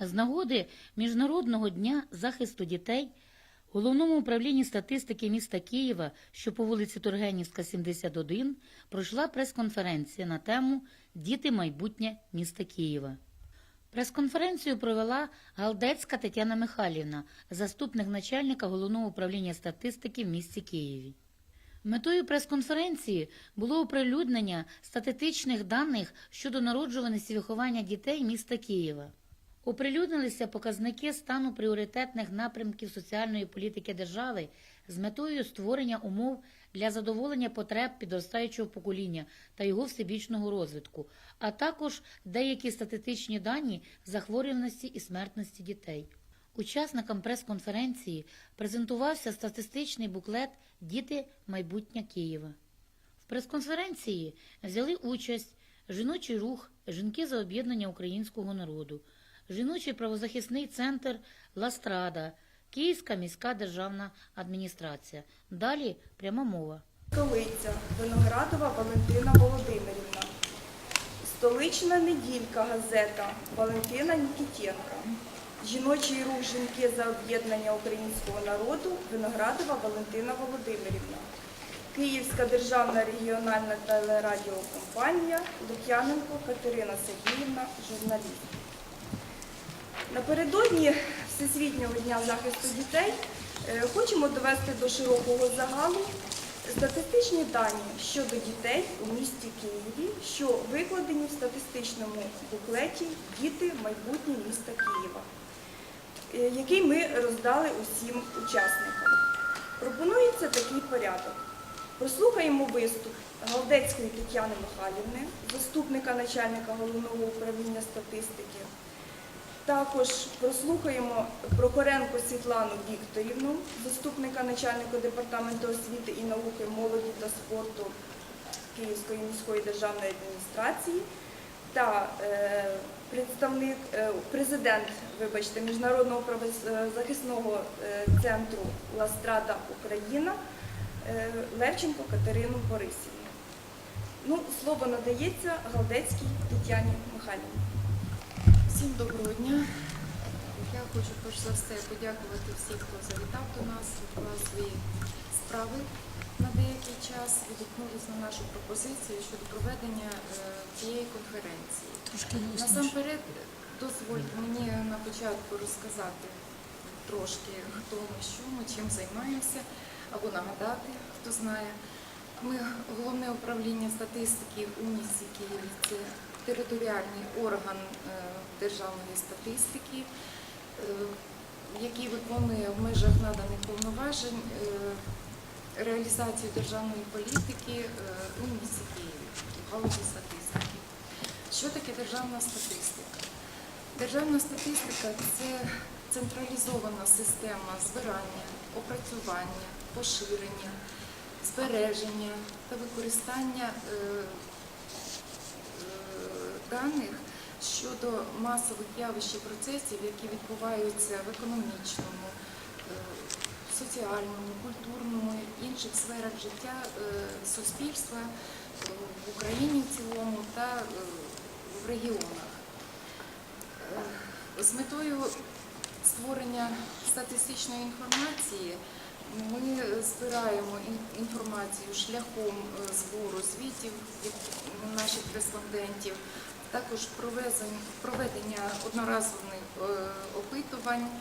З нагоди Міжнародного дня захисту дітей в Головному управлінні статистики міста Києва, що по вулиці Тургенівська, 71, пройшла прес-конференція на тему Діти майбутнє міста Києва. Прес-конференцію провела Галдецька Тетяна Михайлівна, заступник начальника Головного управління статистики в місті Києві. Метою прес-конференції було оприлюднення статистичних даних щодо народжуваності виховання дітей міста Києва. Оприлюднилися показники стану пріоритетних напрямків соціальної політики держави з метою створення умов для задоволення потреб підростаючого покоління та його всебічного розвитку, а також деякі статистичні дані захворюваності і смертності дітей. Учасникам прес-конференції презентувався статистичний буклет Діти майбутнє Києва. В прес-конференції взяли участь жіночий рух Жінки за об'єднання українського народу, жіночий правозахисний центр Ластрада, Київська міська державна адміністрація. Далі пряма мова. Столиця Виноградова Валентина Володимирівна. Столична неділька газета Валентина Нікітєнка. Жіночий рух жінки за об'єднання українського народу Виноградова Валентина Володимирівна. Київська державна регіональна телерадіокомпанія Лук'яненко Катерина Сергіївна, журналіст. Напередодні Всесвітнього дня захисту дітей е, хочемо довести до широкого загалу статистичні дані щодо дітей у місті Києві, що викладені в статистичному буклеті Діти майбутнє міста Києва, е, який ми роздали усім учасникам. Пропонується такий порядок. Прослухаємо виступ Галдецької Тетяни Михайлівни, заступника начальника головного управління статистики. Також прослухаємо Прохоренко Світлану Вікторівну, заступника начальника департаменту освіти і науки, молоді та спорту Київської міської державної адміністрації та е, представник, е, президент, вибачте, Міжнародного правозахисного е, центру Ластрада Україна Левченко Катерину Борисівну. Ну, слово надається Галдецькій Тетяні Михайлівні. Всім доброго дня. Я хочу перш за все подякувати всім, хто завітав до нас, відклав свої справи на деякий час, відгукнулись на нашу пропозицію щодо проведення е, цієї конференції. Насамперед, дозвольте мені на початку розказати трошки, хто ми, що ми, чим займаємося, або нагадати, хто знає. Ми головне управління статистики у місті Києві. Це територіальний орган е, державної статистики, е, який виконує в межах наданих повноважень е, реалізацію державної політики у місті Києві в галузі статистики. Що таке державна статистика? Державна статистика це централізована система збирання, опрацювання, поширення, збереження та використання даних щодо масових явищ і процесів, які відбуваються в економічному, е, соціальному, культурному інших сферах життя е, суспільства е, в Україні в цілому та в регіонах. З метою створення статистичної інформації ми збираємо інформацію шляхом збору звітів від наших респондентів, також проведення одноразових е, опитувань е,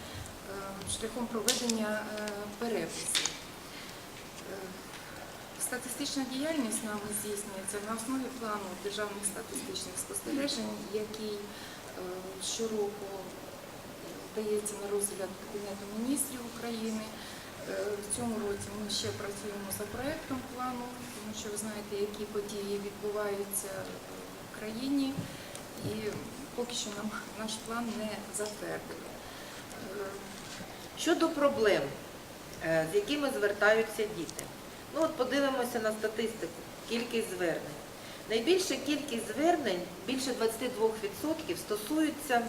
шляхом проведення е, переписів. Статистична діяльність нами здійснюється на основі плану державних статистичних спостережень, який щороку дається на розгляд Кабінету міністрів України. В цьому році ми ще працюємо за проектом плану, тому що ви знаєте, які події відбуваються країні, і поки що нам наш план не затвердили. Е, Щодо проблем, е, з якими звертаються діти. Ну от подивимося на статистику, кількість звернень. Найбільша кількість звернень, більше 22%, стосуються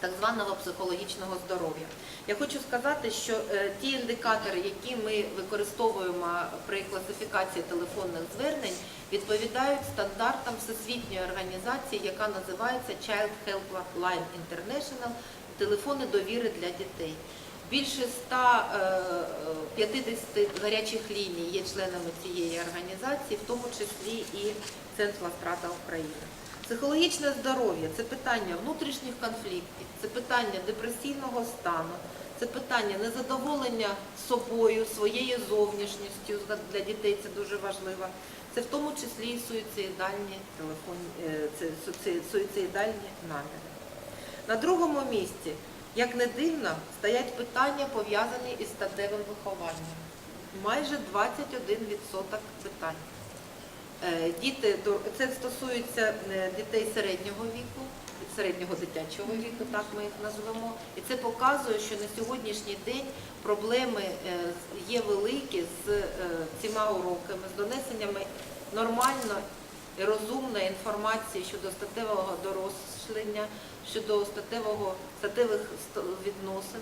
так званого психологічного здоров'я. Я хочу сказати, що е, ті індикатори, які ми використовуємо при класифікації телефонних звернень, відповідають стандартам всесвітньої організації, яка називається Child Helpline International – телефони довіри для дітей. Більше 150 гарячих ліній є членами цієї організації, в тому числі і Центр Ластрата України. Психологічне здоров'я це питання внутрішніх конфліктів, це питання депресійного стану, це питання незадоволення собою, своєю зовнішністю. Для дітей це дуже важливо. Це в тому числі і суїцидальні телефонні, е, суїцидальні наміри. На другому місці, як не дивно, стоять питання, пов'язані із статевим вихованням. Майже 21% питань. Е, Діти, це стосується е, дітей середнього віку, середнього дитячого віку, так ми їх назвемо. І це показує, що на сьогоднішній день проблеми е, є великі з цими уроками, з донесеннями нормально і розумної інформації щодо статевого дорослення, щодо статевих відносин.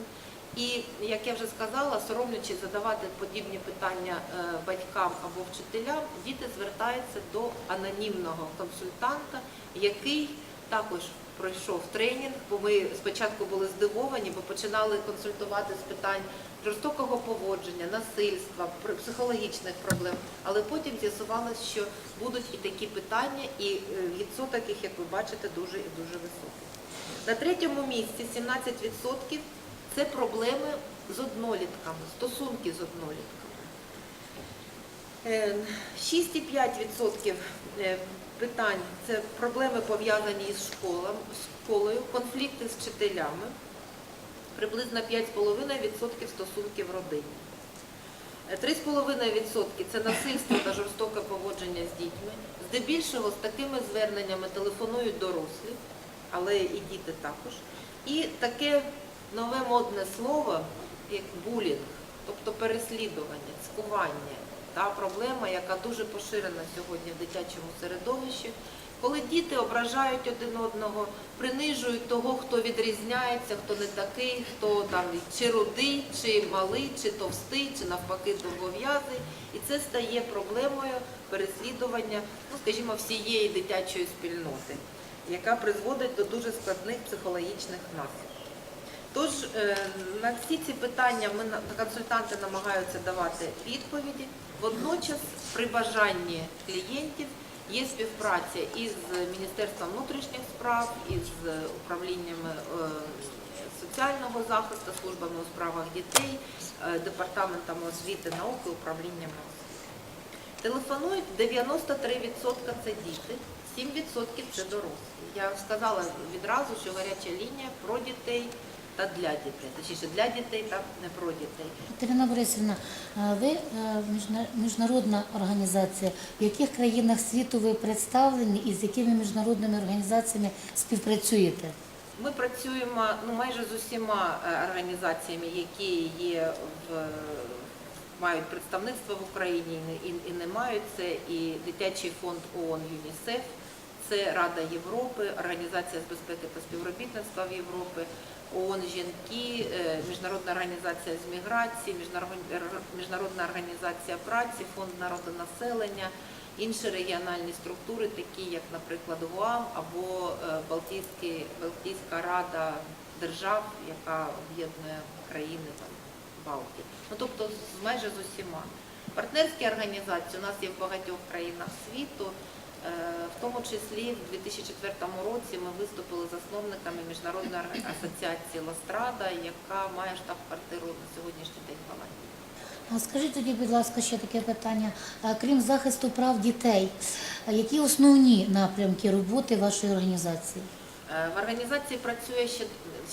І, як я вже сказала, соромлячись задавати подібні питання е, батькам або вчителям, діти звертаються до анонімного консультанта, який також пройшов тренінг, бо ми спочатку були здивовані, бо починали консультувати з питань жорстокого поводження, насильства, психологічних проблем. Але потім з'ясувалось, що будуть і такі питання, і е, відсоток їх, як ви бачите, дуже і дуже високий. На третьому місці 17% це проблеми з однолітками, стосунки з однолітками. Е, 6,5% е, питань це проблеми пов'язані з школою, конфлікти з вчителями, приблизно 5,5% стосунків в родині. Е, 3,5% це насильство та жорстоке поводження з дітьми. Здебільшого з такими зверненнями телефонують дорослі, але і діти також. І таке нове модне слово, як булінг, тобто переслідування, цькування, та проблема, яка дуже поширена сьогодні в дитячому середовищі, коли діти ображають один одного, принижують того, хто відрізняється, хто не такий, хто там чи рудий, чи малий, чи товстий, чи навпаки довгов'язий. І це стає проблемою переслідування, ну скажімо, всієї дитячої спільноти, яка призводить до дуже складних психологічних наслідків. Тож е, на всі ці питання ми консультанти намагаються давати відповіді. Водночас, при бажанні клієнтів є співпраця із Міністерством внутрішніх справ, із управліннями е, соціального захисту, службами у справах дітей, е, департаментами освіти, науки, управліннями освіти. Телефонують 93% це діти, 7% це дорослі. Я сказала відразу, що гаряча лінія про дітей та для дітей, точніше для дітей та не про дітей. Катерина Борисівна, ви е, міжнародна організація. В яких країнах світу ви представлені і з якими міжнародними організаціями співпрацюєте? Ми працюємо ну, майже з усіма е, організаціями, які є в мають представництво в Україні і не- і, і не мають це. І дитячий фонд ООН ЮНІСЕФ, це Рада Європи, Організація з безпеки та співробітництва в Європі, ООН жінки, е, Міжнародна організація з міграції, Міжнародна- організація праці, Фонд народонаселення, інші регіональні структури, такі як, наприклад, ГУАМ або е, Балтійська Рада держав, яка об'єднує країни Балтії. Ну, тобто з- майже з усіма. Партнерські організації у нас є в багатьох країнах світу. Е, В тому числі в 2004 році ми виступили засновниками Міжнародної асоціації Ластрада, яка має штаб-квартиру на сьогоднішній день в Голландії. Скажіть тоді, будь ласка, ще таке питання. Крім захисту прав дітей, які основні напрямки роботи вашої організації? Е, В організації працює ще,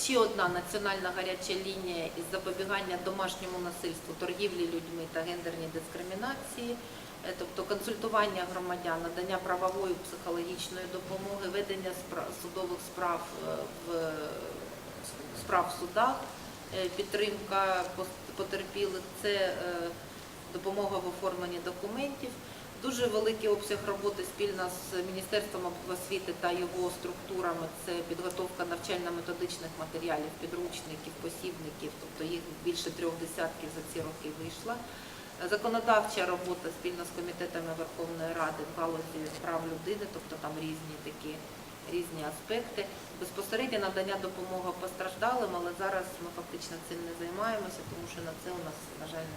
ще одна національна гаряча лінія із запобігання домашньому насильству, торгівлі людьми та гендерній дискримінації, Е, тобто консультування громадян, надання правової психологічної допомоги, ведення судових справ е, в справ в судах, е, підтримка потерпілих, це е, допомога в оформленні документів. Дуже великий обсяг роботи спільно з Міністерством освіти та його структурами. Це підготовка навчально-методичних матеріалів, підручників, посібників, тобто їх більше трьох десятків за ці роки вийшла. Законодавча робота спільно з комітетами Верховної Ради в галузі прав людини, тобто там різні такі різні аспекти. Безпосередньо надання допомоги постраждалим, але зараз ми фактично цим не займаємося, тому що на це у нас, на жаль,